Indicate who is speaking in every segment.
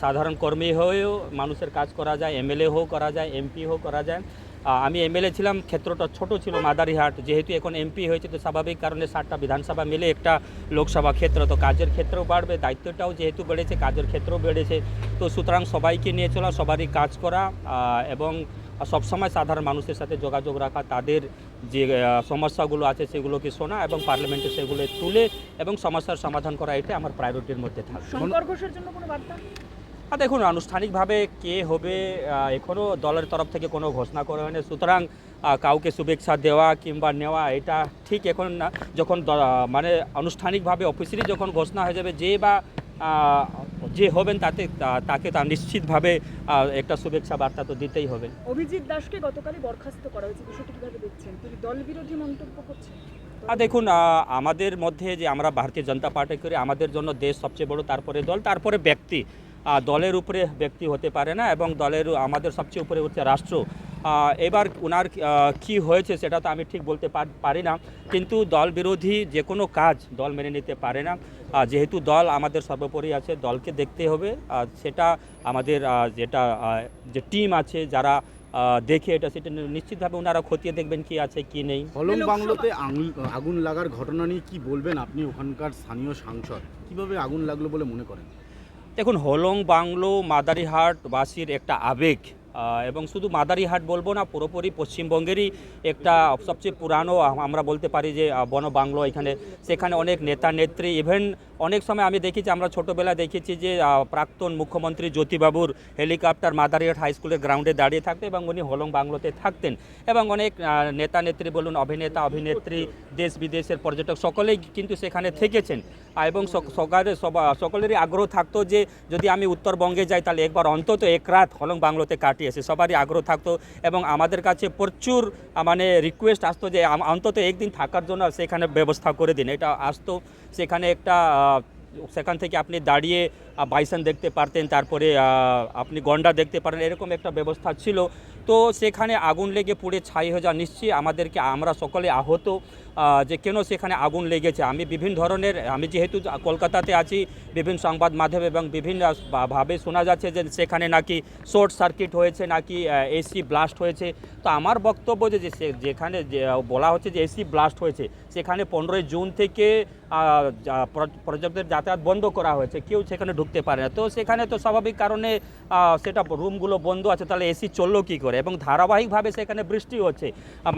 Speaker 1: সাধারণ কর্মী হয়েও মানুষের কাজ করা যায়, এমএলএ হোক করা যায়, এমপি হোক করা যায়। আমি এমএলএ ছিলাম, ক্ষেত্রটা ছোট ছিল, মাদারিহাট। যেহেতু এখন এমপি হয়েছে, তো স্বাভাবিক কারণে ষাটটা বিধানসভা মিলে একটা লোকসভা ক্ষেত্র, তো কাজের ক্ষেত্রেও বাড়বে, দায়িত্বটাও যেহেতু বেড়েছে, কাজের ক্ষেত্রেও বেড়েছে। তো সুতরাং সবাইকে নিয়ে চলা, সবারই কাজ করা এবং সবসময় সাধারণ মানুষের সাথে যোগাযোগ রাখা তাদের যে সমস্যাগুলো আছে সেগুলোকে শোনা এবং পার্লামেন্টে সেগুলো তুলে এবং সমস্যার সমাধান করা এটা আমার প্রায়োরিটির মধ্যে থাকবে
Speaker 2: বার্তা?
Speaker 1: আর দেখুন আনুষ্ঠানিকভাবে কে হবে এখনও দলের তরফ থেকে কোনো ঘোষণা করা হয়নি। সুতরাং কাউকে শুভেচ্ছা দেওয়া কিংবা নেওয়া এটা ঠিক এখন না। যখন মানে আনুষ্ঠানিকভাবে অফিসিয়ালি যখন ঘোষণা হয়ে যাবে যে বা যে হবেন তাতে তাকে তা নিশ্চিতভাবে একটা শুভেচ্ছা বার্তা তো দিতেই হবে।
Speaker 2: অভিজিৎ দাসকে গতকালই বরখাস্ত করা হয়েছে বিষয়টি কীভাবে দেখছেন? তিনি দল বিরোধী মন্তব্য করছেন।
Speaker 1: দেখুন আমাদের মধ্যে যে আমরা ভারতীয় জনতা পার্টি করি আমাদের জন্য দেশ সবচেয়ে বড় তারপরে দল তারপরে ব্যক্তি। দলের উপরে ব্যক্তি হতে পারে না এবং দলের আমাদের সবচেয়ে উপরে হচ্ছে রাষ্ট্র। এবার ওনার কি হয়েছে সেটা তো আমি ঠিক বলতে পার- পারি না। কিন্তু দল বিরোধী যে কোনো কাজ দল মেনে নিতে পারে না। যেহেতু দল আমাদের সর্বোপরি আছে দলকে দেখতে হবে। আর সেটা আমাদের যেটা যে টিম আছে যারা দেখে এটা সেটা নিশ্চিতভাবে ওনারা খতিয়ে দেখবেন কি আছে কি নেই।
Speaker 3: হলং বাংলোতে আগুন লাগার ঘটনা নিয়ে কি বলবেন আপনি ওখানকার স্থানীয় সাংসদ? কীভাবে আগুন লাগল বলে মনে করেন?
Speaker 1: দেখুন হলং বাংলো মাদারিহাটবাসীর একটা আবেগ। এবং শুধু মাদারিহাট বলব না, পুরোপুরি পশ্চিমবঙ্গেরই একটা সবচেয়ে পুরানো, আমরা বলতে পারি যে বন বাংলো এখানে। সেখানে অনেক নেতা, নেত্রী ইভেন অনেক সময় আমি দেখেছি, আমরা ছোটোবেলা দেখেছি যে প্রাক্তন মুখ্যমন্ত্রী জ্যোতিবাবুর হেলিকপ্টার মাদারিহাট হাই স্কুলের গ্রাউন্ডে দাঁড়িয়ে থাকতো এবং উনি হলং বাংলোতে থাকতেন। এবং অনেক নেতা, নেত্রী বলুন, অভিনেতা, অভিনেত্রী, দেশ বিদেশের পর্যটক, সকলেই কিন্তু সেখানে থেকেছেন। এবং সক- সকালে সকলেরই আগ্রহ থাকতো যে, যদি আমি উত্তরবঙ্গে যাই, তাহলে একবার অন্তত এক রাত হলং বাংলোতে কাটিয়েছে সবারই আগ্রহ থাকতো এবং আমাদের কাছে প্রচুর মানে রিকোয়েস্ট আসতো যে অন্তত একদিন থাকার জন্য সেখানে ব্যবস্থা করে দিন। এটা আসতো সেখানে একটা সেখান থেকে আপনি দাঁড়িয়ে বাইসন দেখতে পারতেন তারপরে আপনি গন্ডা দেখতে পারেন এরকম একটা ব্যবস্থা ছিল। তো সেখানে আগুন লেগে পুড়ে ছাই হয়ে যাওয়া নিশ্চয়ই আমাদেরকে আমরা সকলে আহত। আহ, যে কেন সেখানে আগুন লেগেছে? আমি বিভিন্ন ধরনের, আমি যেহেতু কলকাতাতে আছি, বিভিন্ন সংবাদ মাধ্যম এবং বিভিন্ন ভাবে শোনা যাচ্ছে যে সেখানে নাকি শর্ট সার্কিট হয়েছে, নাকি এসি ব্লাস্ট হয়েছে। তো আমার বক্তব্য যে যেখানে বলা হচ্ছে যে এসি ব্লাস্ট হয়েছে, সেখানে পনেরোই জুন থেকে পর্যটকদের যাতায়াত বন্ধ করা হয়েছে, কেউ সেখানে ঢুকতে পারে না। তো সেখানে তো স্বাভাবিক কারণে সেটা রুমগুলো বন্ধ আছে, তাহলে এসি চলল কী করে? এবং ধারাবাহিকভাবে সেখানে বৃষ্টি হচ্ছে।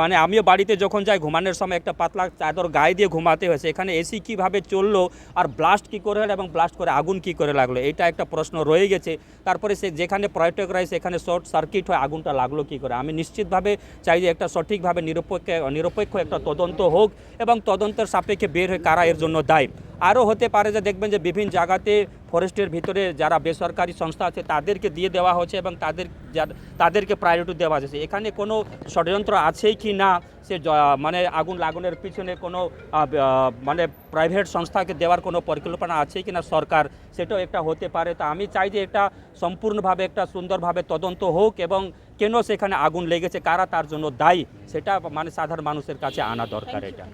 Speaker 1: মানে আমিও বাড়িতে যখন যাই, ঘুমানোর সময় একটা পাতলা চাদর গায়ে দিয়ে ঘুমাতে হয়েছে। এখানে এসি কীভাবে চলল আর ব্লাস্ট কী করে হলো এবং ব্লাস্ট করে আগুন কী করে লাগল এটা একটা প্রশ্ন রয়ে গেছে। তারপরে সে যেখানে পর্যটকরা সেখানে শর্ট সার্কিট হয় আগুনটা লাগল কী করে। আমি নিশ্চিতভাবে চাই যে একটা সঠিকভাবে নিরপেক্ষ নিরপেক্ষ একটা তদন্ত হোক এবং তদন্তের সাপেক্ষে বের হয়ে কারা এর জন্য দায়ী। আরও হতে পারে যে দেখবেন যে বিভিন্ন জায়গাতে ফরেস্টের ভিতরে যারা বেসরকারি সংস্থা আছে, তাদেরকে দিয়ে দেওয়া হচ্ছে এবং তাদের তাদেরকে প্রায়োরিটি দেওয়া যাচ্ছে এখানে কোনো ষড়যন্ত্র আছেই কি না, সে মানে আগুন লাগানোর পিছনে কোনো মানে প্রাইভেট সংস্থাকে দেওয়ার কোনো পরিকল্পনা আছে কি না সরকার, সেটাও একটা হতে পারে। তা আমি চাই যে এটা সম্পূর্ণভাবে একটা সুন্দরভাবে তদন্ত হোক এবং কেন সেখানে আগুন লেগেছে, কারা তার জন্য দায়ী, সেটা মানে সাধারণ মানুষের কাছে আনা দরকার এটা।